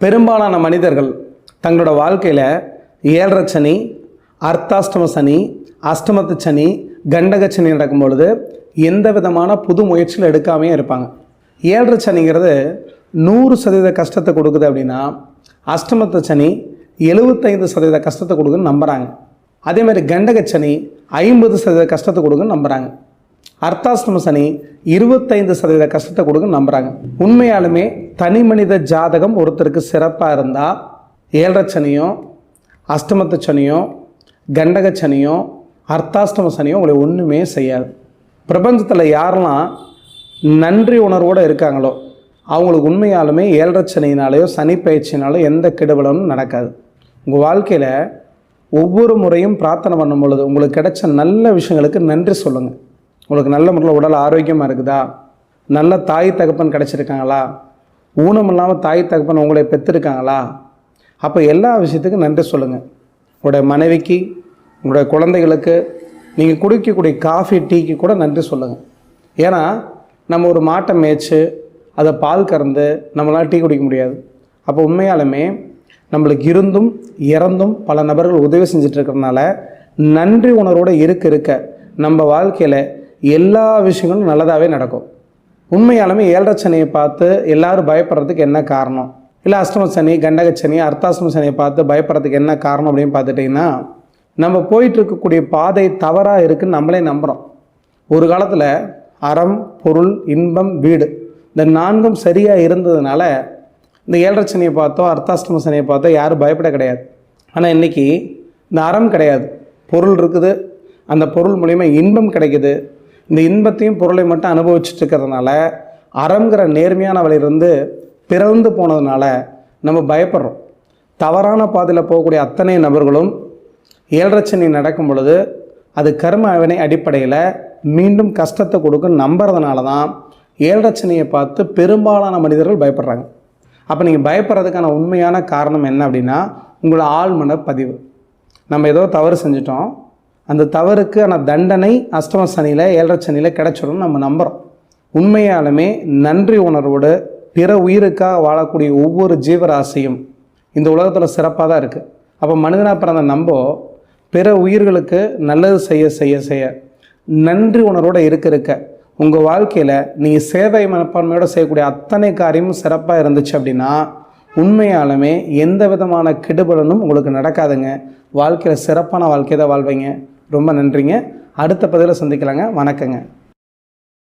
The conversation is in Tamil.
பெரும்பாலான மனிதர்கள் தங்களோட வாழ்க்கையில் ஏழரை சனி அர்த்தாஷ்டம சனி அஷ்டமத்து சனி கண்டக சனி நடக்கும் பொழுது எந்த விதமான புது முயற்சியில் எடுக்காமே இருப்பாங்க. ஏழரை சனிங்கிறது நூறு சதவீத கஷ்டத்தை கொடுக்குது அப்படின்னா அஷ்டமத்து சனி எழுபத்தைந்து சதவீத கஷ்டத்தை கொடுக்குன்னு நம்புகிறாங்க அதே மாதிரி கண்டக சனி ஐம்பது சதவீத கஷ்டத்தை கொடுக்குன்னு நம்புகிறாங்க அர்த்தாஷ்டம சனி இருபத்தைந்து சதவீத கஷ்டத்தை கொடுக்குன்னு நம்புகிறாங்க உண்மையாலுமே தனி மனித ஜாதகம் ஒருத்தருக்கு சிறப்பாக இருந்தால் ஏழரை சனியும் அஷ்டமத்து சனியும் கண்டக சனியும் அர்த்தாஷ்டம சனியும் உங்களை ஒன்றுமே செய்யாது. பிரபஞ்சத்தில் யாரெல்லாம் நன்றி உணர்வோடு இருக்காங்களோ அவங்களுக்கு உண்மையாலுமே ஏழரை சனியினாலேயோ சனி பயிற்சினாலோ எந்த கெடுபலனும் நடக்காது. உங்கள் வாழ்க்கையில் ஒவ்வொரு முறையும் பிரார்த்தனை பண்ணும் பொழுது உங்களுக்கு கிடைச்ச நல்ல விஷயங்களுக்கு நன்றி சொல்லுங்கள் உங்களுக்கு நல்ல முறையில் உடல் ஆரோக்கியமாக இருக்குதா? நல்ல தாய் தகப்பன் கிடச்சிருக்காங்களா? ஊனம் இல்லாமல் தாய் தகப்பன் உங்களை பெற்றிருக்காங்களா அப்போ எல்லா விஷயத்துக்கும் நன்றி சொல்லுங்கள் உங்களுடைய மனைவிக்கு உங்களுடைய குழந்தைகளுக்கு நீங்கள் குடிக்கக்கூடிய காஃபி டீக்கு கூட நன்றி சொல்லுங்கள் ஏன்னா நம்ம ஒரு மாட்டை மேய்ச்சி அதை பால் கறந்து நம்மளால் டீ குடிக்க முடியாது. அப்போ உண்மையாலுமே நம்மளுக்கு இருந்தும் இறந்தும் பல நபர்கள் உதவி செஞ்சுட்டு இருக்கிறதுனால நன்றி உணர்வோடு இருக்க இருக்க நம்ம வாழ்க்கையில் எல்லா விஷயங்களும் நல்லதாகவே நடக்கும். உண்மையாலுமே ஏழரை சனியை பார்த்து எல்லாரும் பயப்படுறதுக்கு என்ன காரணம்? இல்லை அஷ்டம சனி கண்டக சனி அர்த்தாஷ்டம சனியை பார்த்து பயப்படுறதுக்கு என்ன காரணம் அப்படின்னு பார்த்துட்டிங்கன்னா நம்ம போயிட்டு இருக்கக்கூடிய பாதை தவறாக இருக்குன்னு நம்மளே நம்புகிறோம் ஒரு காலத்தில் அறம் பொருள் இன்பம் வீடு இந்த நான்கும் சரியாக இருந்ததுனால இந்த ஏழரை சனியை பார்த்தோ அர்த்தாஷ்டம சனியை பார்த்தோ யாரும் பயப்பட கிடையாது. ஆனால் இன்றைக்கி இந்த அறம் கிடையாது. பொருள் இருக்குது. அந்த பொருள் மூலிமா இன்பம் கிடைக்குது. இந்த இன்பத்தையும் பொருளை மட்டும் அனுபவிச்சுட்டு இருக்கிறதுனால அறங்கிற நேர்மையான வழியிலிருந்து பிறந்து போனதுனால நம்ம பயப்படுறோம். தவறான பாதையில் போகக்கூடிய அத்தனை நபர்களும் ஏழரச்சனை நடக்கும் பொழுது அது கர்ம வினை அடிப்படையில் மீண்டும் கஷ்டத்தை கொடுக்க நம்புறதுனால தான் ஏழரச்சனையை பார்த்து பெரும்பாலான மனிதர்கள் பயப்படுறாங்க. அப்போ நீங்கள் பயப்படுறதுக்கான உண்மையான காரணம் என்ன அப்படின்னா உங்களோட ஆழ்மன பதிவு. நம்ம ஏதோ தவறு செஞ்சிட்டோம். அந்த தவறுக்கான தண்டனை அஷ்டம சனியில் ஏழரை சனியில் கிடச்சிடும் நம்ம நம்புகிறோம் உண்மையாலுமே நன்றி உணர்வோடு பிற உயிருக்காக வாழக்கூடிய ஒவ்வொரு ஜீவராசியும் இந்த உலகத்தில் சிறப்பாக தான் இருக்குது அப்போ மனிதனாக பிறந்த நம்ப பிற உயிர்களுக்கு நல்லது செய்ய செய்ய செய்ய நன்றி உணர்வோடு இருக்க இருக்க உங்கள் வாழ்க்கையில் நீங்கள் சேவை மனப்பான்மையோடு செய்யக்கூடிய அத்தனை காரியமும் சிறப்பாக இருந்துச்சு அப்படின்னா உண்மையாலுமே எந்த விதமான கெடுபலனும் உங்களுக்கு நடக்காதுங்க. வாழ்க்கையில் சிறப்பான வாழ்க்கையை தான் வாழ்வீங்க. ரொம்ப நன்றிங்க. அடுத்த பதிவில் சந்திக்கலாங்க. வணக்கங்க.